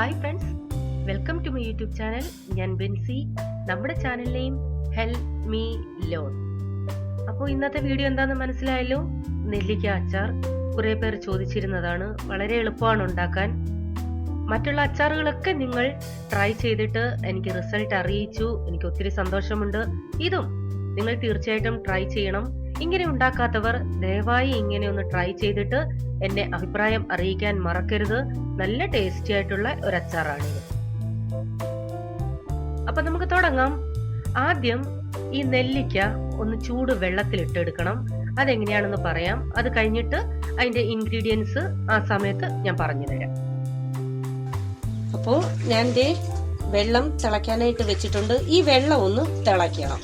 Hi friends welcome to my YouTube channel ഞാൻ ബിൻസി നമ്മുടെ ചാനലിനെയും help me loan അപ്പോൾ ഇന്നത്തെ വീഡിയോ എന്താണെന്ന് മനസ്സിലായല്ലോ? നെല്ലിക്ക അച്ചാർ. കുറേ പേർ ചോദിച്ചിരുന്നതാണ്. വളരെ എളുപ്പമാണ് ഉണ്ടാക്കാൻ. മറ്റുള്ള അച്ചാറുകളൊക്കെ നിങ്ങൾ ട്രൈ ചെയ്തിട്ട് എനിക്ക് റിസൾട്ട് അറിയിച്ചു. എനിക്ക് ഒത്തിരി സന്തോഷമുണ്ട്. ഇതും നിങ്ങൾ തീർച്ചയായിട്ടും ട്രൈ ചെയ്യണം. ഇങ്ങനെ ഉണ്ടാക്കാത്തവർ ദയവായി ഇങ്ങനെ ഒന്ന് ട്രൈ ചെയ്തിട്ട് എന്നെ അഭിപ്രായം അറിയിക്കാൻ മറക്കരുത്. നല്ല ടേസ്റ്റി ആയിട്ടുള്ള ഒരു അച്ചാറാണിത് അപ്പൊ നമുക്ക് തുടങ്ങാം. ആദ്യം ഈ നെല്ലിക്ക ഒന്ന് ചൂട് വെള്ളത്തിൽ ഇട്ടെടുക്കണം. അതെങ്ങനെയാണെന്ന് പറയാം. അത് കഴിഞ്ഞിട്ട് അതിന്റെ ഇൻഗ്രീഡിയൻസ് ആ സമയത്ത് ഞാൻ പറഞ്ഞു തരാം. അപ്പോൾ ഞാൻ വെള്ളം തിളയ്ക്കാനായിട്ട് വെച്ചിട്ടുണ്ട്. ഈ വെള്ളം ഒന്ന് തിളയ്ക്കണം.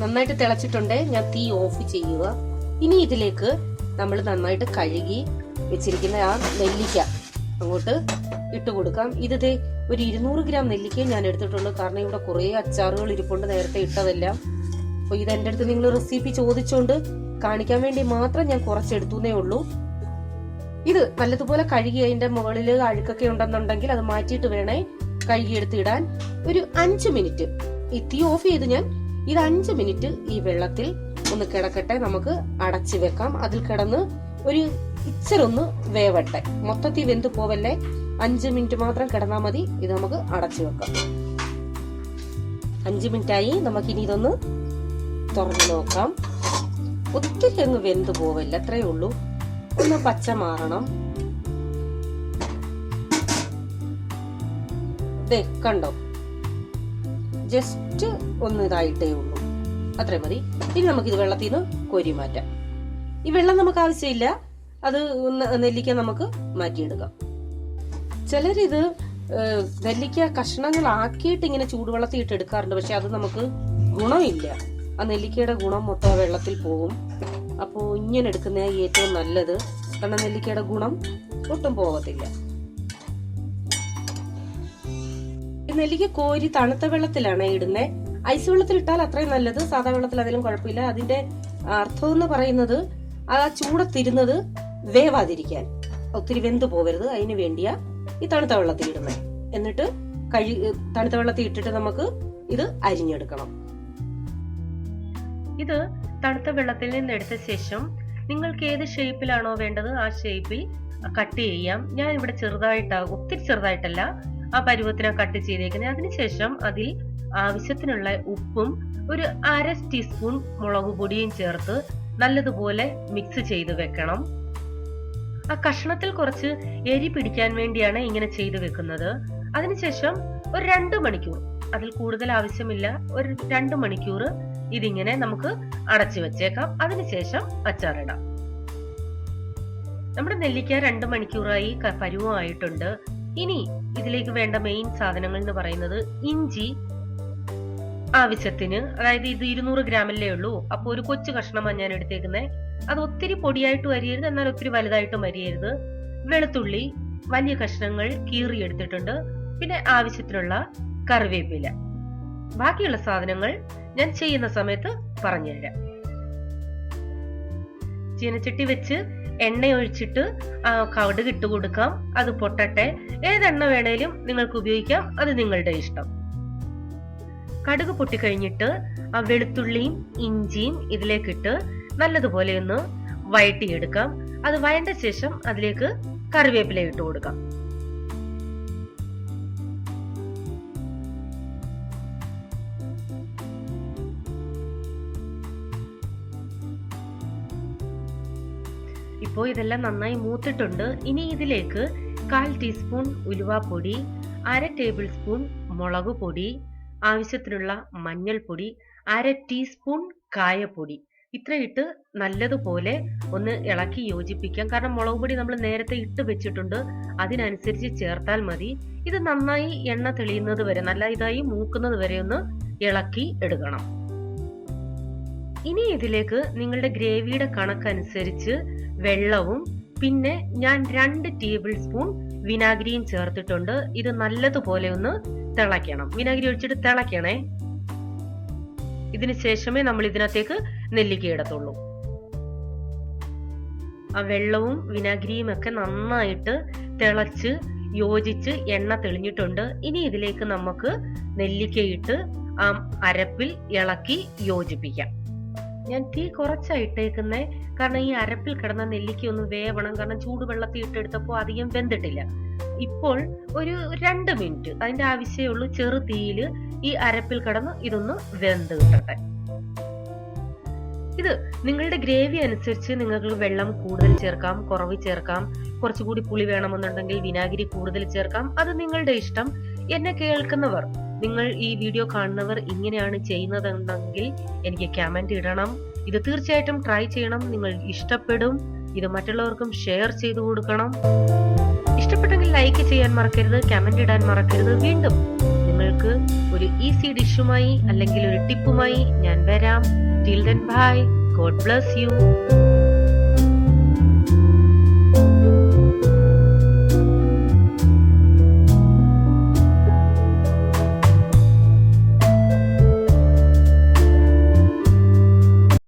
നന്നായിട്ട് തിളച്ചിട്ടുണ്ട്. ഞാൻ തീ ഓഫ് ചെയ്യുക. ഇനി ഇതിലേക്ക് നമ്മൾ നന്നായിട്ട് കഴുകി വെച്ചിരിക്കുന്ന ആ നെല്ലിക്ക അങ്ങോട്ട് ഇട്ട് കൊടുക്കാം. ഇത് ദേ ഒരു ഇരുന്നൂറ് ഗ്രാം നെല്ലിക്ക ഞാൻ എടുത്തിട്ടുള്ളൂ കാരണം ഇവിടെ കുറേ അച്ചാറുകൾ ഇരിപ്പുണ്ട്. നേരത്തെ ഇട്ടതെല്ലാം. അപ്പോൾ ഇത് എന്റെ അടുത്ത് നിങ്ങൾ റെസിപ്പി ചോദിച്ചുകൊണ്ട് കാണിക്കാൻ വേണ്ടി മാത്രം ഞാൻ കുറച്ചെടുത്തുന്നേ ഉള്ളൂ. ഇത് നല്ലതുപോലെ കഴുകി അതിന്റെ മുകളിൽ അഴുക്കൊക്കെ ഉണ്ടെന്നുണ്ടെങ്കിൽ അത് മാറ്റിയിട്ട് വേണേ കഴുകിയെടുത്ത് ഇടാൻ ഒരു അഞ്ച് മിനിറ്റ്. ഈ തീ ഓഫ് ചെയ്ത് ഞാൻ ഇത് അഞ്ച് മിനിറ്റ് ഈ വെള്ളത്തിൽ ഒന്ന് കിടക്കട്ടെ. നമുക്ക് അടച്ചു വെക്കാം. അതിൽ കിടന്ന് ഒരു ഇച്ചിരൊന്ന് വേവട്ടെ. മൊത്തത്തിൽ വെന്ത് പോവല്ലേ? അഞ്ച് മിനിറ്റ് മാത്രം കിടന്നാൽ മതി. ഇത് നമുക്ക് അടച്ചു വെക്കാം. അഞ്ച് മിനിറ്റ് ആയി നമുക്കിനി ഇതൊന്ന് തുറന്നു നോക്കാം. ഒത്തിരി അങ്ങ് വെന്ത് പോവല്ല? അത്രേ ഉള്ളൂ. ഒന്ന് പച്ച മാറണം. ദേ കണ്ടോ? ജസ്റ്റ് ഒന്ന് ഇതായിട്ടേ ഉള്ളൂ. അത്രേ മതി. ഇനി നമുക്കിത് വെള്ളത്തിൽ നിന്ന് കോരി മാറ്റാം. ഈ വെള്ളം നമുക്ക് ആവശ്യമില്ല. അത് നെല്ലിക്ക നമുക്ക് മാറ്റിയെടുക്കാം. ചിലരിത് നെല്ലിക്ക നെല്ലിക്ക കഷ്ണങ്ങളാക്കിയിട്ട് ഇങ്ങനെ ചൂടുവെള്ളത്തിൽ ഇട്ട് എടുക്കാറുണ്ട്. പക്ഷെ അത് നമുക്ക് ഗുണമില്ല. ആ നെല്ലിക്കയുടെ ഗുണം മൊത്തം വെള്ളത്തിൽ പോകും. അപ്പോൾ ഇങ്ങനെ എടുക്കുന്ന ഏറ്റവും നല്ലത്. കാരണം നെല്ലിക്കയുടെ ഗുണം ഒട്ടും പോകത്തില്ല. നെല്ലിക്ക കോരി തണുത്ത വെള്ളത്തിലാണ് ഇടുന്നത് ഐസ് വെള്ളത്തിൽ ഇട്ടാൽ അത്രയും നല്ലത്. സാധാ വെള്ളത്തിൽ അതിലും കുഴപ്പമില്ല. അതിന്റെ അർത്ഥം എന്ന് പറയുന്നത് ആ ചൂടത്തിരുന്നത് വേവാതിരിക്കാൻ. ഒത്തിരി വെന്ത് പോവരുത്. അതിന് വേണ്ടിയാ ഈ തണുത്ത വെള്ളത്തിൽ ഇടുന്നത് എന്നിട്ട് കഴി തണുത്ത വെള്ളത്തിൽ ഇട്ടിട്ട് നമുക്ക് ഇത് അരിഞ്ഞെടുക്കണം. ഇത് തണുത്ത വെള്ളത്തിൽ നിന്ന് എടുത്ത ശേഷം നിങ്ങൾക്ക് ഏത് ഷേപ്പിലാണോ വേണ്ടത് ആ ഷേപ്പിൽ കട്ട് ചെയ്യാം. ഞാൻ ഇവിടെ ചെറുതായിട്ട് ഒത്തിരി ചെറുതായിട്ടല്ല. ആ പരുവത്തിനാ കട്ട് ചെയ്തേക്കുന്നത്. അതിനുശേഷം അതിൽ ആവശ്യത്തിനുള്ള ഉപ്പും ഒരു അര ടീസ്പൂൺ മുളക് പൊടിയും ചേർത്ത് നല്ലതുപോലെ മിക്സ് ചെയ്ത് വെക്കണം. ആ കഷ്ണത്തിൽ കുറച്ച് എരി പിടിക്കാൻ വേണ്ടിയാണ് ഇങ്ങനെ ചെയ്ത് വെക്കുന്നത്. അതിനുശേഷം ഒരു രണ്ട് മണിക്കൂർ അതിൽ കൂടുതൽ ആവശ്യമില്ല ഒരു രണ്ട് മണിക്കൂർ ഇതിങ്ങനെ നമുക്ക് അടച്ചു വെച്ചേക്കാം. അതിനുശേഷം അച്ചാറിടാം. നമ്മുടെ നെല്ലിക്ക രണ്ട് മണിക്കൂറായി പരുവമായിട്ടുണ്ട്. ഇനി ഇതിലേക്ക് വേണ്ട മെയിൻ സാധനങ്ങൾ എന്ന് പറയുന്നത് ഇഞ്ചി ആവശ്യത്തിന്. അതായത് ഇത് ഇരുന്നൂറ് ഗ്രാമല്ലേ ഉള്ളൂ. അപ്പോൾ ഒരു കൊച്ചു കഷ്ണമാണ് ഞാൻ എടുത്തേക്കുന്നത് അത് ഒത്തിരി പൊടിയായിട്ട് വരിയരുത് എന്നാൽ ഒത്തിരി വലുതായിട്ടും അരിയരുത്. വെളുത്തുള്ളി വലിയ കഷ്ണങ്ങൾ കീറി എടുത്തിട്ടുണ്ട്. പിന്നെ ആവശ്യത്തിനുള്ള കറിവേപ്പില. ബാക്കിയുള്ള സാധനങ്ങൾ ഞാൻ ചെയ്യുന്ന സമയത്ത് പറഞ്ഞുതരാം. ചീനച്ചട്ടി വെച്ച് എണ്ണ ഒഴിച്ചിട്ട് ആ കടുക് ഇട്ട് കൊടുക്കാം. അത് പൊട്ടട്ടെ. ഏതെണ്ണ വേണേലും നിങ്ങൾക്ക് ഉപയോഗിക്കാം. അത് നിങ്ങളുടെ ഇഷ്ടം. കടുക് പൊട്ടിക്കഴിഞ്ഞിട്ട് ആ വെളുത്തുള്ളിയും ഇഞ്ചിയും ഇതിലേക്കിട്ട് നല്ലതുപോലെ ഒന്ന് വഴട്ടിയെടുക്കാം അത് വഴണ്ട ശേഷം അതിലേക്ക് കറിവേപ്പില ഇട്ട് കൊടുക്കാം. ഇപ്പോൾ ഇതെല്ലാം നന്നായി മൂത്തിട്ടുണ്ട്. ഇനി ഇതിലേക്ക് കാൽ ടീസ്പൂൺ ഉലുവാപ്പൊടി അര ടേബിൾ സ്പൂൺ മുളക് പൊടി ആവശ്യത്തിനുള്ള മഞ്ഞൾപ്പൊടി അര ടീസ്പൂൺ കായപ്പൊടി. ഇത്രയിട്ട് നല്ലതുപോലെ ഒന്ന് ഇളക്കി യോജിപ്പിക്കാം. കാരണം മുളക് പൊടി നമ്മൾ നേരത്തെ ഇട്ട് വെച്ചിട്ടുണ്ട്. അതിനനുസരിച്ച് ചേർത്താൽ മതി. ഇത് നന്നായി എണ്ണ തെളിയുന്നത് വരെ നല്ല ഇതായി മൂക്കുന്നത് വരെ ഒന്ന് ഇളക്കി എടുക്കണം. ഇനി ഇതിലേക്ക് നിങ്ങളുടെ ഗ്രേവിയുടെ കണക്കനുസരിച്ച് വെള്ളവും പിന്നെ ഞാൻ രണ്ട് ടേബിൾ സ്പൂൺ വിനാഗിരിയും ചേർത്തിട്ടുണ്ട്. ഇത് നല്ലതുപോലെ ഒന്ന് തിളയ്ക്കണം. വിനാഗിരി ഒഴിച്ചിട്ട് തിളയ്ക്കണേ. ഇതിന് ശേഷമേ നമ്മൾ ഇതിനകത്തേക്ക് നെല്ലിക്ക ഇടത്തുള്ളൂ. ആ വെള്ളവും വിനാഗിരിയും ഒക്കെ നന്നായിട്ട് തിളച്ച് യോജിച്ച് എണ്ണ തെളിഞ്ഞിട്ടുണ്ട്. ഇനി ഇതിലേക്ക് നമുക്ക് നെല്ലിക്കയിട്ട് ആ അരപ്പിൽ ഇളക്കി യോജിപ്പിക്കാം. ഞാൻ തീ കുറച്ചാണ് ഇട്ടേക്കുന്നേ. കാരണം ഈ അരപ്പിൽ കിടന്ന നെല്ലിക്ക ഒന്ന് വേവണം. കാരണം ചൂടുവെള്ളത്തിൽ ഇട്ടെടുത്തപ്പോൾ അധികം വെന്തിട്ടില്ല. ഇപ്പോൾ ഒരു രണ്ട് മിനിറ്റ്. അതിന്റെ ആവശ്യമേ ഉള്ളൂ. ചെറു തീയിൽ ഈ അരപ്പിൽ കിടന്ന് ഇതൊന്ന് വെന്ത് കിട്ടട്ടെ. ഇത് നിങ്ങളുടെ ഗ്രേവി അനുസരിച്ച് നിങ്ങൾക്ക് വെള്ളം കൂടുതൽ ചേർക്കാം കുറവ് ചേർക്കാം. കുറച്ചുകൂടി പുളി വേണമെന്നുണ്ടെങ്കിൽ വിനാഗിരി കൂടുതൽ ചേർക്കാം. അത് നിങ്ങളുടെ ഇഷ്ടം. എന്നെ കേൾക്കുന്നവർ നിങ്ങൾ ഈ വീഡിയോ കാണുന്നവർ ഇങ്ങനെയാണ് ചെയ്യുന്നതെന്നെങ്കിൽ എനിക്ക് കമന്റ് ഇടണം. ഇത് തീർച്ചയായിട്ടും ട്രൈ ചെയ്യണം. നിങ്ങൾ ഇഷ്ടപ്പെടും. ഇത് മറ്റുള്ളവർക്കും ഷെയർ ചെയ്തു കൊടുക്കണം. ഇഷ്ടപ്പെട്ടെങ്കിൽ ലൈക്ക് ചെയ്യാൻ മറക്കരുത് കമന്റ് ഇടാൻ മറക്കരുത്. വീണ്ടും നിങ്ങൾക്ക് ഒരു ഈസി ഡിഷുമായി അല്ലെങ്കിൽ ഒരു ടിപ്പുമായി ഞാൻ വരാം. Till then bye God bless you